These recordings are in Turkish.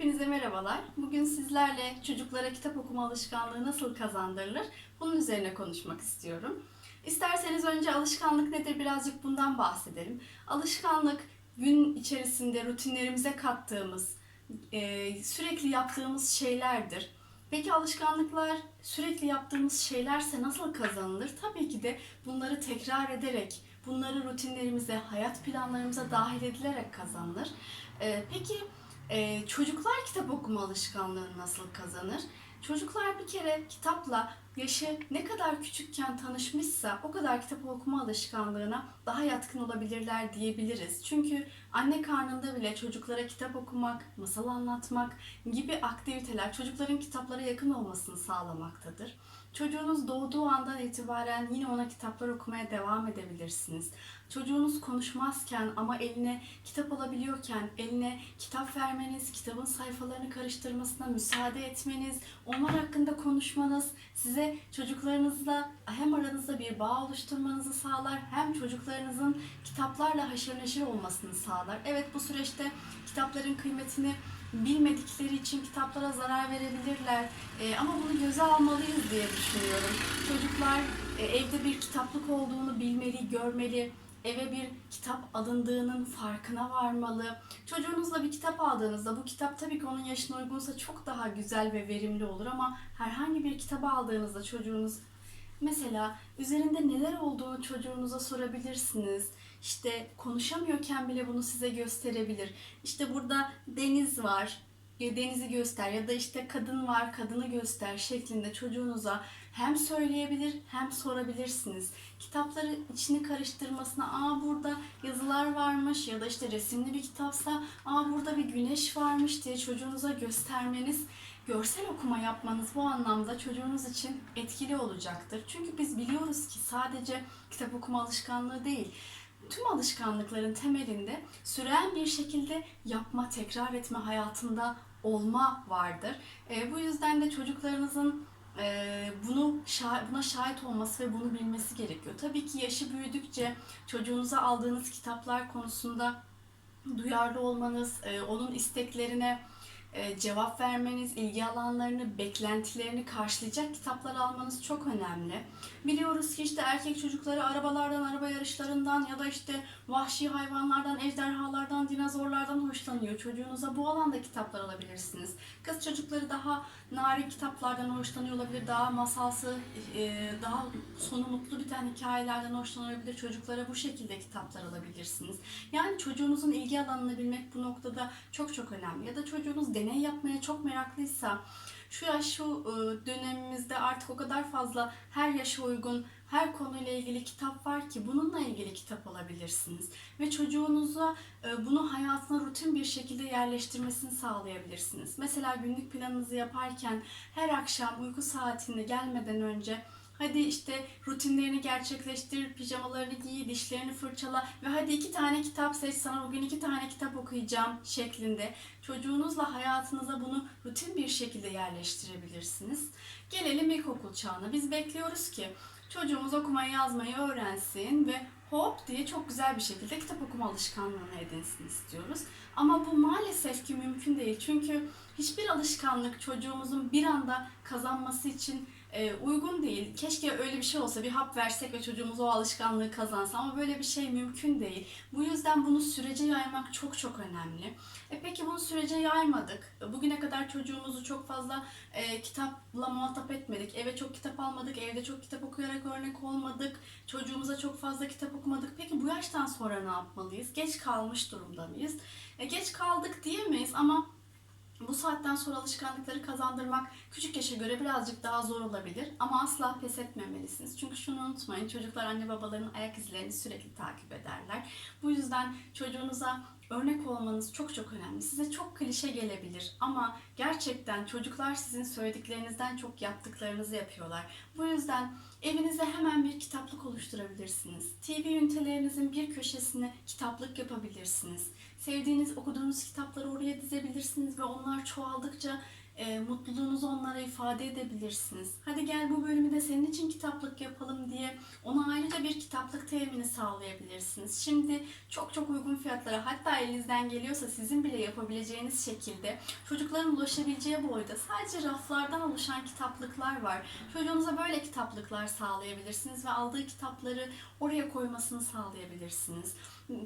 Hepinize merhabalar. Bugün sizlerle çocuklara kitap okuma alışkanlığı nasıl kazandırılır? Bunun üzerine konuşmak istiyorum. İsterseniz önce alışkanlık nedir birazcık bundan bahsedelim. Alışkanlık gün içerisinde rutinlerimize kattığımız, e, sürekli yaptığımız şeylerdir. Peki alışkanlıklar sürekli yaptığımız şeylerse nasıl kazanılır? Tabii ki de bunları tekrar ederek, bunları rutinlerimize, hayat planlarımıza dahil edilerek kazanılır. E, peki ee, çocuklar kitap okuma alışkanlığını nasıl kazanır? Çocuklar bir kere kitapla yaşı ne kadar küçükken tanışmışsa o kadar kitap okuma alışkanlığına daha yatkın olabilirler diyebiliriz. Çünkü anne karnında bile çocuklara kitap okumak, masal anlatmak gibi aktiviteler çocukların kitaplara yakın olmasını sağlamaktadır. Çocuğunuz doğduğu andan itibaren yine ona kitaplar okumaya devam edebilirsiniz. Çocuğunuz konuşmazken ama eline kitap alabiliyorken eline kitap vermeniz, kitabın sayfalarını karıştırmasına müsaade etmeniz, onlar hakkında konuşmanız size çocuklarınızla hem aranızda bir bağ oluşturmanızı sağlar hem çocuklarınızın kitaplarla haşır neşir olmasını sağlar. Evet bu süreçte kitapların kıymetini bilmedikleri için kitaplara zarar verebilirler. Ee, ama bunu göze almalıyız diye düşünüyorum. Çocuklar e, evde bir kitaplık olduğunu bilmeli, görmeli. Eve bir kitap alındığının farkına varmalı. Çocuğunuzla bir kitap aldığınızda bu kitap tabii ki onun yaşına uygunsa çok daha güzel ve verimli olur ama herhangi bir kitabı aldığınızda çocuğunuz Mesela üzerinde neler olduğunu çocuğunuza sorabilirsiniz. İşte konuşamıyorken bile bunu size gösterebilir. İşte burada deniz var, ya denizi göster ya da işte kadın var, kadını göster şeklinde çocuğunuza hem söyleyebilir hem sorabilirsiniz. Kitapları içini karıştırmasına, aa burada yazılar varmış ya da işte resimli bir kitapsa, aa burada bir güneş varmış diye çocuğunuza göstermeniz görsel okuma yapmanız bu anlamda çocuğunuz için etkili olacaktır. Çünkü biz biliyoruz ki sadece kitap okuma alışkanlığı değil, tüm alışkanlıkların temelinde süren bir şekilde yapma, tekrar etme hayatında olma vardır. E, bu yüzden de çocuklarınızın e, bunu şah- buna şahit olması ve bunu bilmesi gerekiyor. Tabii ki yaşı büyüdükçe çocuğunuza aldığınız kitaplar konusunda duyarlı olmanız, e, onun isteklerine cevap vermeniz, ilgi alanlarını, beklentilerini karşılayacak kitaplar almanız çok önemli. Biliyoruz ki işte erkek çocukları arabalardan, araba yarışlarından ya da işte vahşi hayvanlardan, ejderhalardan, dinozorlardan hoşlanıyor. Çocuğunuza bu alanda kitaplar alabilirsiniz. Kız çocukları daha narin kitaplardan hoşlanıyor olabilir, daha masalsı, e, daha sonu mutlu biten hikayelerden hoşlanabilir. Çocuklara bu şekilde kitaplar alabilirsiniz. Yani çocuğunuzun ilgi alanını bilmek bu noktada çok çok önemli. Ya da çocuğunuz deney yapmaya çok meraklıysa şu yaş şu dönemimizde artık o kadar fazla her yaşa uygun her konuyla ilgili kitap var ki bununla ilgili kitap alabilirsiniz ve çocuğunuza bunu hayatına rutin bir şekilde yerleştirmesini sağlayabilirsiniz. Mesela günlük planınızı yaparken her akşam uyku saatine gelmeden önce Hadi işte rutinlerini gerçekleştir, pijamalarını giy, dişlerini fırçala ve hadi iki tane kitap seç sana bugün iki tane kitap okuyacağım şeklinde çocuğunuzla hayatınıza bunu rutin bir şekilde yerleştirebilirsiniz. Gelelim ilkokul çağına. Biz bekliyoruz ki çocuğumuz okumayı yazmayı öğrensin ve hop diye çok güzel bir şekilde kitap okuma alışkanlığını edinsin istiyoruz. Ama bu maalesef ki mümkün değil. Çünkü hiçbir alışkanlık çocuğumuzun bir anda kazanması için e, uygun değil. Keşke öyle bir şey olsa bir hap versek ve çocuğumuz o alışkanlığı kazansa ama böyle bir şey mümkün değil. Bu yüzden bunu sürece yaymak çok çok önemli. E peki bunu sürece yaymadık. Bugüne kadar çocuğumuzu çok fazla e, kitapla muhatap etmedik. Eve çok kitap almadık, evde çok kitap okuyarak örnek olmadık. Çocuğumuza çok fazla kitap okumadık. Peki bu yaştan sonra ne yapmalıyız? Geç kalmış durumda mıyız? E, geç kaldık diyemeyiz ama bu saatten sonra alışkanlıkları kazandırmak küçük yaşa göre birazcık daha zor olabilir ama asla pes etmemelisiniz. Çünkü şunu unutmayın çocuklar anne babaların ayak izlerini sürekli takip ederler. Bu yüzden çocuğunuza örnek olmanız çok çok önemli. Size çok klişe gelebilir ama gerçekten çocuklar sizin söylediklerinizden çok yaptıklarınızı yapıyorlar. Bu yüzden evinize hemen bir kitaplık oluşturabilirsiniz. TV ünitelerinizin bir köşesine kitaplık yapabilirsiniz. Sevdiğiniz, okuduğunuz kitapları oraya dizebilirsiniz ve onlar çoğaldıkça e, mutluluğunuzu onlara ifade edebilirsiniz. Hadi gel bu bölümü de senin için kitaplık yapalım diye ona ayrıca bir kitaplık temini sağlayabilirsiniz. Şimdi çok çok uygun fiyatlara hatta elinizden geliyorsa sizin bile yapabileceğiniz şekilde çocukların ulaşabileceği boyda sadece raflardan oluşan kitaplıklar var. Çocuğunuza böyle kitaplıklar sağlayabilirsiniz ve aldığı kitapları oraya koymasını sağlayabilirsiniz.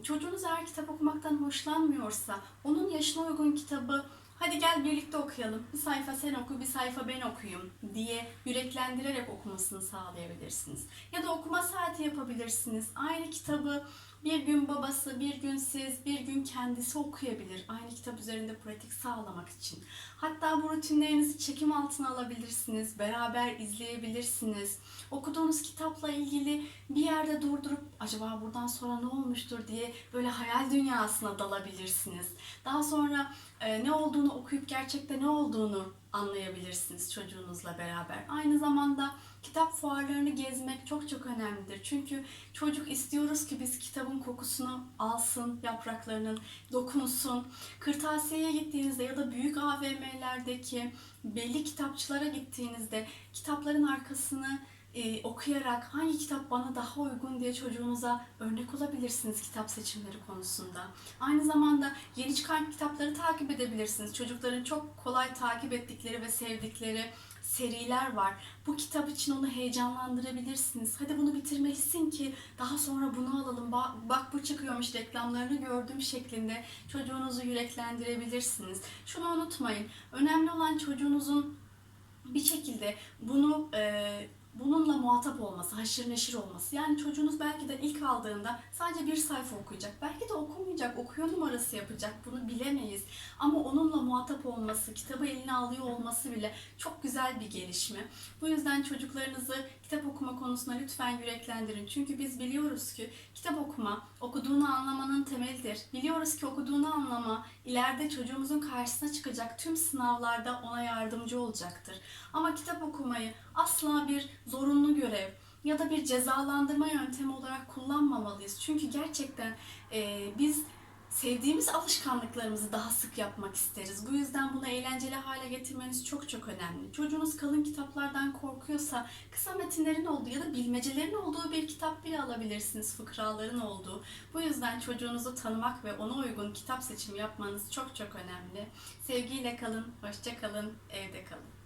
Çocuğunuz eğer kitap okumaktan hoşlanmıyorsa onun yaşına uygun kitabı hadi gel birlikte okuyalım. Bir sayfa sen oku, bir sayfa ben okuyayım diye yüreklendirerek okumasını sağlayabilirsiniz. Ya da okuma saati yapabilirsiniz. Aynı kitabı bir gün babası, bir gün siz, bir gün kendisi okuyabilir. Aynı kitap üzerinde pratik sağlamak için. Hatta bu rutinlerinizi çekim altına alabilirsiniz. Beraber izleyebilirsiniz. Okuduğunuz kitapla ilgili bir yerde durdurup acaba buradan sonra ne olmuştur diye böyle hayal dünyasına dalabilirsiniz. Daha sonra e, ne olduğunu okuyup gerçekte ne olduğunu anlayabilirsiniz çocuğunuzla beraber. Aynı zamanda kitap fuarlarını gezmek çok çok önemlidir. Çünkü çocuk istiyoruz ki biz kitabın kokusunu alsın, yapraklarının dokunsun. Kırtasiye'ye gittiğinizde ya da büyük AVM'lerdeki belli kitapçılara gittiğinizde kitapların arkasını e, okuyarak hangi kitap bana daha uygun diye çocuğunuza örnek olabilirsiniz kitap seçimleri konusunda. Aynı zamanda yeni çıkan kitapları takip edebilirsiniz. Çocukların çok kolay takip ettikleri ve sevdikleri seriler var. Bu kitap için onu heyecanlandırabilirsiniz. Hadi bunu bitirmelisin ki daha sonra bunu alalım. Ba- Bak bu çıkıyormuş reklamlarını gördüm şeklinde çocuğunuzu yüreklendirebilirsiniz. Şunu unutmayın. Önemli olan çocuğunuzun bir şekilde bunu e, bununla muhatap olması, haşır neşir olması. Yani çocuğunuz belki de ilk aldığında sadece bir sayfa okuyacak. Belki de okumayacak, okuyor numarası yapacak. Bunu bilemeyiz. Ama onunla muhatap olması, kitabı eline alıyor olması bile çok güzel bir gelişme. Bu yüzden çocuklarınızı kitap okuma konusunda lütfen yüreklendirin. Çünkü biz biliyoruz ki kitap okuma okuduğunu anlamanın temelidir. Biliyoruz ki okuduğunu anlama ileride çocuğumuzun karşısına çıkacak tüm sınavlarda ona yardımcı olacaktır. Ama kitap okumayı asla bir zorunlu görev ya da bir cezalandırma yöntemi olarak kullanmamalıyız. Çünkü gerçekten e, biz sevdiğimiz alışkanlıklarımızı daha sık yapmak isteriz. Bu yüzden bunu eğlenceli hale getirmeniz çok çok önemli. Çocuğunuz kalın kitaplardan korkuyorsa kısa metinlerin olduğu ya da bilmecelerin olduğu bir kitap bile alabilirsiniz. Fıkraların olduğu. Bu yüzden çocuğunuzu tanımak ve ona uygun kitap seçimi yapmanız çok çok önemli. Sevgiyle kalın, hoşça kalın, evde kalın.